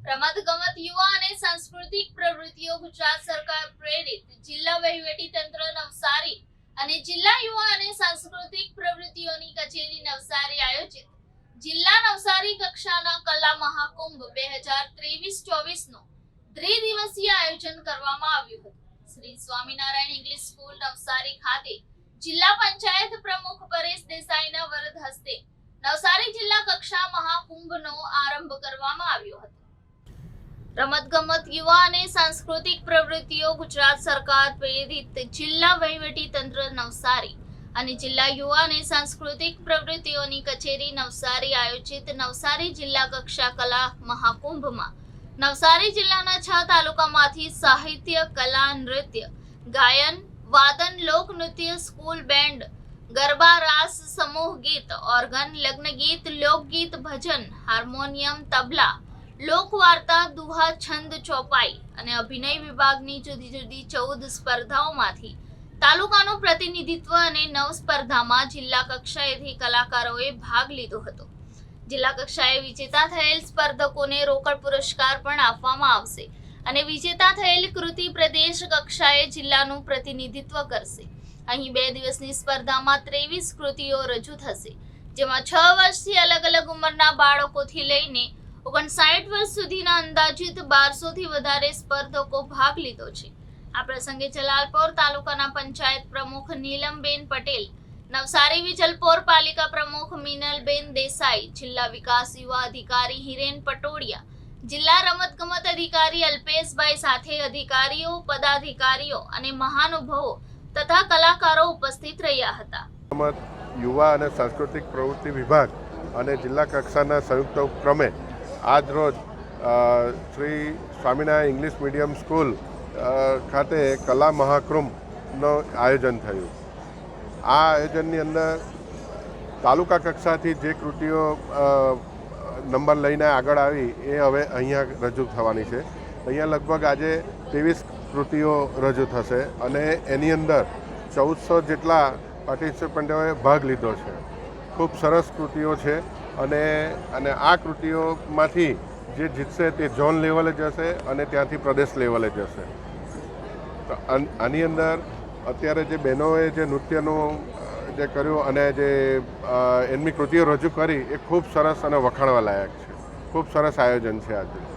રમત ગમત યુવા અને સાંસ્કૃતિક પ્રવૃત્તિઓ ગુજરાત સરકાર પ્રેરિત જિલ્લા વહીવટી તંત્ર નવસારી અને જિલ્લા યુવા અને સાંસ્કૃતિક પ્રવૃત્તિઓની કચેરી નવસારી આયોજિત જિલ્લા નવસારી કક્ષાના કલા મહાકુંભ બે હજાર ત્રેવીસ ચોવીસનું ત્રિદિવસીય આયોજન કરવામાં આવ્યું હતું. શ્રી સ્વામિનારાયણ ઇંગ્લિશ સ્કૂલ નવસારી ખાતે જિલ્લા પંચાયત પ્રમુખ પરેશ દેસાઈના વરદ હસ્તે નવસારી જિલ્લા કક્ષા મહાકુંભનો આરંભ કરવામાં આવ્યો હતો. રમતગમત યુવા અને સાંસ્કૃતિક પ્રવૃત્તિઓ ગુજરાત સરકાર પ્રેરિત જિલ્લા વહીવટી તંત્ર નવસારી અને જિલ્લા યુવા અને સાંસ્કૃતિક પ્રવૃત્તિઓની કચેરી નવસારી આયોજિત નવસારી જિલ્લા કક્ષા કલા મહાકુંભમાં. નવસારી જિલ્લાના છ તાલુકામાંથી સાહિત્ય, કલા, નૃત્ય, ગાયન, વાદન લોકનૃત્ય સ્કૂલ બેન્ડ, ગરબા, રાસ, સમૂહ ગીત, ઓર્ગન લગ્ન ગીત લોકગીત, ભજન, હાર્મોનિયમ, તબલા લોકવાર્તા દુહા છંદ ચોપાઈ અને અભિનય વિભાગની જુદી જુદી ચૌદ સ્પર્ધાઓમાંથી તાલુકાનું પ્રતિનિધિત્વ અને નવ સ્પર્ધામાં જિલ્લા કક્ષાએથી કલાકારોએ ભાગ લીધો હતો. જિલ્લા કક્ષાએ વિજેતા થયેલ સ્પર્ધકોને રોકડ પુરસ્કાર પણ આપવામાં આવશે અને વિજેતા થયેલ કૃતિ પ્રદેશ કક્ષાએ જિલ્લાનું પ્રતિનિધિત્વ કરશે. અહીં બે દિવસની સ્પર્ધામાં ત્રેવીસ કૃતિઓ રજૂ થશે, જેમાં છ વર્ષથી અલગ અલગ ઉંમરના બાળકોથી લઈને ઓગણસાઠ વર્ષ સુધીના અંદાજિત બારસોથી વધારે સ્પર્ધકો ભાગ લીધો છે. આ પ્રસંગે જલાલપોર તાલુકાના પંચાયત પ્રમુખ નીલમબેન પટેલ, નવસારી વિજલપોર પાલિકા પ્રમુખ મિનલબેન દેસાઈ, જિલ્લા વિકાસ યુવા અધિકારી હિરેન પટોડિયા, જિલ્લા રમતગમત અધિકારી અલ્પેશભાઈ સાથે અધિકારીઓ, પદાધિકારીઓ અને મહાનુભાવો તથા કલાકારો ઉપસ્થિત રહ્યા હતા. યુવા અને સાંસ્કૃતિક પ્રવૃત્તિ વિભાગ અને જિલ્લા કક્ષાના સંયુક્ત ઉપક્રમે આજ રોજ Shri Swaminarayan English medium school ખાતે કલા મહાકુંભનું આયોજન થયું. આ આયોજનની અંદર તાલુકા કક્ષાથી જે કૃતિઓ નંબર લઈને આગળ આવી, એ હવે અહીંયા રજૂ થવાની છે. અહીંયા લગભગ આજે ત્રેવીસ કૃતિઓ રજૂ થશે અને એની અંદર ચૌદસો જેટલા પાર્ટિસિપન્ટોએ ભાગ લીધો છે. ખૂબ સરસ કૃતિઓ છે. અને અને આ કૃતિઓમાંથી જે જીતશે તે ઝોન લેવલે જશે અને ત્યાંથી પ્રદેશ લેવલે જશે. તો આની અંદર અત્યારે જે બહેનોએ જે નૃત્યનું જે કર્યું અને જે એમની કૃતિઓ રજૂ કરી, એ ખૂબ સરસ અને વખાણવા લાયક છે. ખૂબ સરસ આયોજન છે આજે.